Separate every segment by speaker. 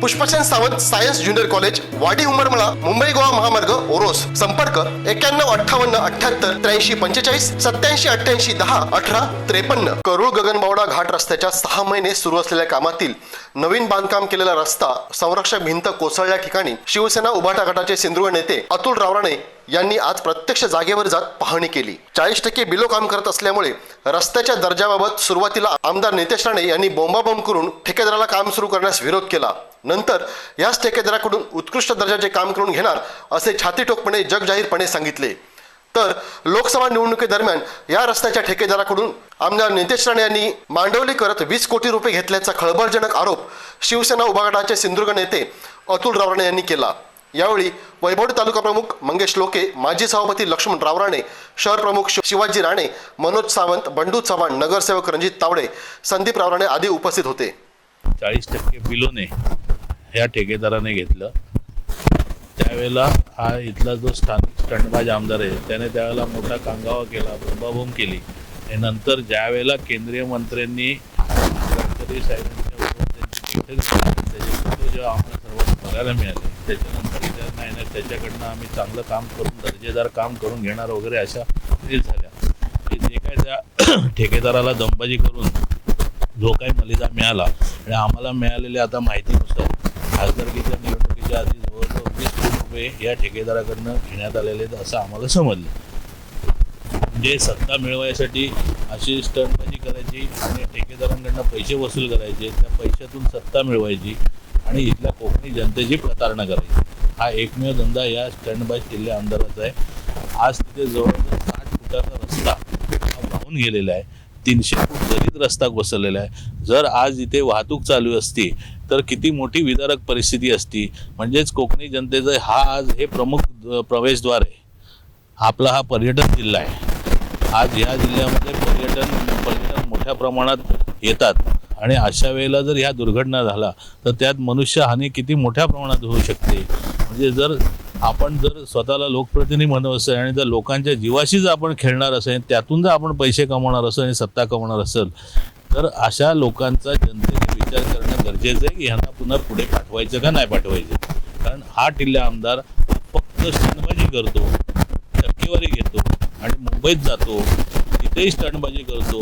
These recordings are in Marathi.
Speaker 1: Pushpasen Sawant science junior college Wadi Umarmala Mumbai Goa महामार्ग ओरोस. संपर्क एक्क्याण्णव अठ्ठावन्न अठ्याहत्तर त्र्याऐंशी पंचेचाळीस सत्याऐंशी अठ्ठ्याऐंशी दहा अठरा त्रेपन्न. करूळ गगनबावडा घाट रस्त्याच्या सहा महिने सुरू असलेल्या कामातील नवीन बांधकाम केलेला रस्ता संरक्षक भिंत कोसळल्या ठिकाणी शिवसेना उभाटा गटाचे सिंधुदुर्ग नेते अतुल रावराणे यांनी आज प्रत्यक्ष जागेवर जात पाहणी केली. चाळीस टक्के बिलो काम करत असल्यामुळे रस्त्याच्या दर्जाबाबत सुरुवातीला आमदार नितेश राणे यांनी बोंबाबोंब करून ठेकेदाराला काम सुरू करण्यास विरोध केला. नंतर याच ठेकेदाराकडून उत्कृष्ट दर्जाचे काम करून घेणार असे छातीटोकपणे जगजाहीरपणे सांगितले. तर लोकसभा निवडणुकीदरम्यान या रस्त्याच्या ठेकेदाराकडून आमदार नितेश राणे यांनी मांडवली करत वीस कोटी रुपये घेतल्याचा खळबळजनक आरोप शिवसेना उभागटाचे सिंधुदुर्ग नेते अतुल रावणे यांनी केला. यावेळी वैभवडी तालुका प्रमुख मंगेश लोके माजी सभापती लक्ष्मण रावराणे शहर प्रमुख शिवाजी राणे मनोज सावंत बंडू चव्हाण नगरसेवक रणजित तावडे संदीप रावराणे आदी उपस्थित होते.
Speaker 2: चाळीस टक्के बिलोने ह्या ठेकेदाराने घेतलं. त्यावेळेला हा इथला जो स्थानिक स्टंटबाज आमदार आहे त्याने त्यावेळेला मोठा कांगावा केला बोंबाबोंब केली. हे नंतर ज्यावेळेला केंद्रीय मंत्र्यांनी गडकरी साहेबांच्या जेव्हा सर्वांना बघायला मिळाले त्याच्यानंतर नाही त्याच्याकडनं आम्ही चांगलं काम करून दर्जेदार काम करून घेणार वगैरे अशा झाल्या जे काय त्या ठेकेदाराला दंबाजी करून जो काही मलिदा मिळाला आणि आम्हाला मिळालेल्या आता माहितीनुसार खासदारकीच्या निवडणुकीच्या आधी जवळजवळ वीस कोटी रुपये या ठेकेदाराकडनं घेण्यात आलेले आहेत असं आम्हाला समजलं. म्हणजे सत्ता मिळवायसाठी अशी स्टंटबाजी करायची आणि ठेकेदारांकडनं पैसे वसूल करायचे त्या पैशातून सत्ता मिळवायची आणि इथल्या कोकणी जनतेची प्रतारणा करायची. हा एकमेव धंदा या स्टंटबाज किल्ले आमदाराचा आहे. आज तिथे जवळजवळ साठ फुटाचा रस्ता हा वाहून गेलेला आहे. तीनशे फूट जरीत रस्ता कोसळलेला आहे. जर आज इथे वाहतूक चालू असती तर किती मोठी विदारक परिस्थिती असती. म्हणजेच कोकणी जनतेचं हा आज हे प्रमुख प्रवेशद्वार आहे. आपला हा पर्यटन जिल्हा आहे. आज ह्या जिल्ह्यामध्ये पर्यटन पर्यटन मोठ्या प्रमाणात येतात. आणि अशा वेळेला जर ह्या दुर्घटना झाला तर त्यात मनुष्य हानी किती मोठ्या प्रमाणात होऊ शकते? म्हणजे जर आपण जर स्वतःला लोकप्रतिनिधी म्हणत असेल आणि जर लोकांच्या जीवाशीच आपण खेळणार असेल त्यातून जर आपण पैसे कमवणार असेल आणि सत्ता कमवणार असेल तर अशा लोकांचा जनतेने विचार करणं गरजेचं आहे की ह्यांना पुन्हा पुढे पाठवायचं का नाही पाठवायचं? कारण हा टिल्ला आमदार फक्त स्टंडबाजी करतो टक्केवारी घेतो आणि मुंबईत जातो तिथेही स्टंडबाजी करतो.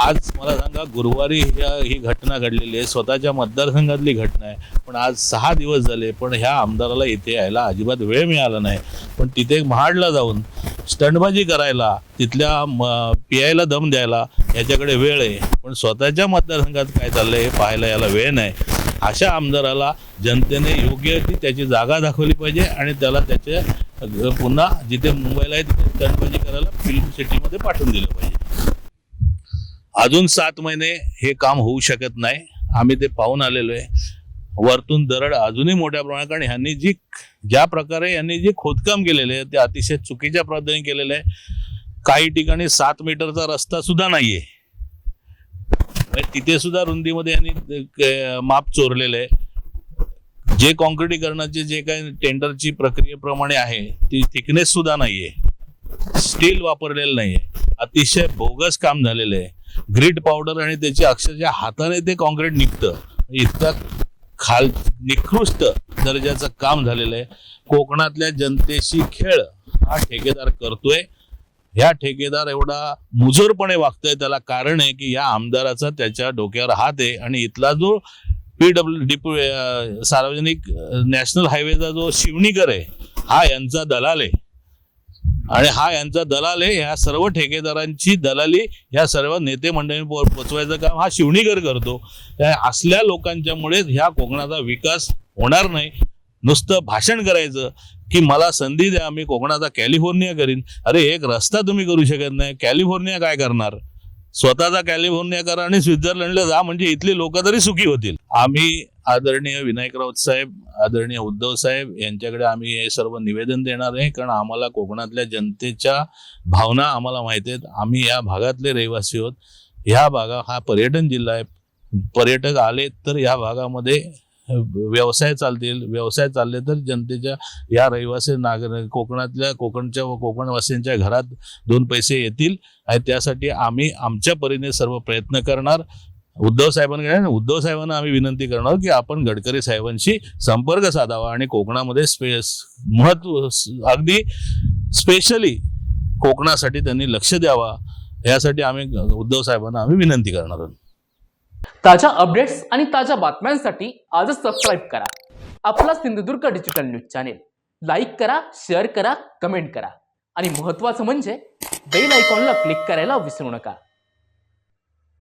Speaker 2: आज मला सांगा गुरुवारी ह्या ही घटना घडलेली आहे. स्वतःच्या मतदारसंघातली घटना आहे. पण आज सहा दिवस झाले पण ह्या आमदाराला इथे यायला अजिबात वेळ मिळाला नाही. पण तिथे महाडला जाऊन स्टंटबाजी करायला तिथल्या म पियायला दम द्यायला याच्याकडे वेळ आहे. पण स्वतःच्या मतदारसंघात काय चाललं हे पाहायला याला वेळ नाही. अशा आमदाराला जनतेने योग्य ती त्याची जागा दाखवली पाहिजे आणि त्याला त्याचे पुन्हा जिथे मुंबईला आहे तिथे स्टंटबाजी करायला फिल्म सिटीमध्ये पाठवून दिलं पाहिजे. अजून सात महिने हे काम होऊ शकत नाही. आम्ही ते पाहून आलेलो आहे. वरतून दरड अजूनही मोठ्या प्रमाणात कारण ह्यांनी जी ज्या प्रकारे यांनी जे खोदकाम केलेले आहे ते अतिशय चुकीच्या पद्धतीने केलेलं आहे. काही ठिकाणी सात मीटरचा रस्ता सुद्धा नाहीये. म्हणजे तिथे सुद्धा रुंदीमध्ये यांनी माप चोरलेलं आहे. जे कॉन्क्रिटीकरणाचे जे काही टेंडरची प्रक्रियेप्रमाणे आहे ती थिकनेस सुद्धा नाहीये. स्टील वापरलेलं नाहीये. अतिशय बोगस काम झालेलं आहे. ग्रीट पावडर आणि त्याची अक्षरशः हाताने ते कॉन्क्रीट निघतं. इतका खाल निकृष्ट दर्जाचं काम झालेलं आहे. कोकणातल्या जनतेशी खेळ हा ठेकेदार करतोय. ह्या ठेकेदार एवढा मुजोरपणे वागतोय. त्याला कारण आहे की या आमदाराचा त्याच्या डोक्यावर हात आहे आणि इथला जो पी डब्ल्यू डी सार्वजनिक नॅशनल हायवेचा जो शिवणीकर आहे हा यांचा दलाल आहे. आणि हा यांचा दलाल आहे ह्या सर्व ठेकेदारांची दलाली ह्या सर्व नेते मंडळी पोचवायचं काम हा शिवणीकर करतो. त्या असल्या लोकांच्यामुळे ह्या कोकणाचा विकास होणार नाही. नुसतं भाषण करायचं की मला संधी द्या मी कोकणाचा कॅलिफोर्निया करीन. अरे एक रस्ता तुम्ही करू शकत नाही. कॅलिफोर्निया काय करणार? स्वतःचा कॅलिफोर्निया करा आणि स्वित्झर्लंडला जा म्हणजे इथली लोक तरी सुखी होतील. आम्ही आदरणीय विनायक राऊत साहेब आदरणीय उद्धव साहेब यांच्याकडे आम्ही हे सर्व निवेदन देणार आहे कारण आम्हाला कोकणातल्या जनतेच्या भावना आम्हाला माहिती आहेत. आम्ही या भागातले रहिवासी आहोत. ह्या भागा हा पर्यटन जिल्हा आहे. पर्यटक आले तर या भागामध्ये व्यवसाय चालतील. व्यवसाय चालले तर जनतेच्या या रहिवासी नागर कोकणातल्या कोकणच्या व कोकणवासींच्या घरात दोन पैसे येतील. आणि त्यासाठी आम्ही आमच्या परीने सर्व प्रयत्न करणार. उद्धव साहेबांकडे उद्धव साहेबांना आम्ही विनंती करणार की आपण गडकरी साहेबांशी संपर्क साधावा आणि कोकणामध्ये स्पेस महत्त्व अगदी स्पेशली कोकणासाठी त्यांनी लक्ष द्यावा यासाठी आम्ही उद्धव साहेबांना आम्ही विनंती करणार आहोत.
Speaker 3: ताज्या अपडेट्स आणि ताज्या बातम्यांसाठी आजच सबस्क्राईब करा. आपला Sindhudurg digital news channel like करा शेअर करा कमेंट करा. आणि महत्त्वाचं म्हणजे बेल आयकॉनला क्लिक करायला विसरू नका.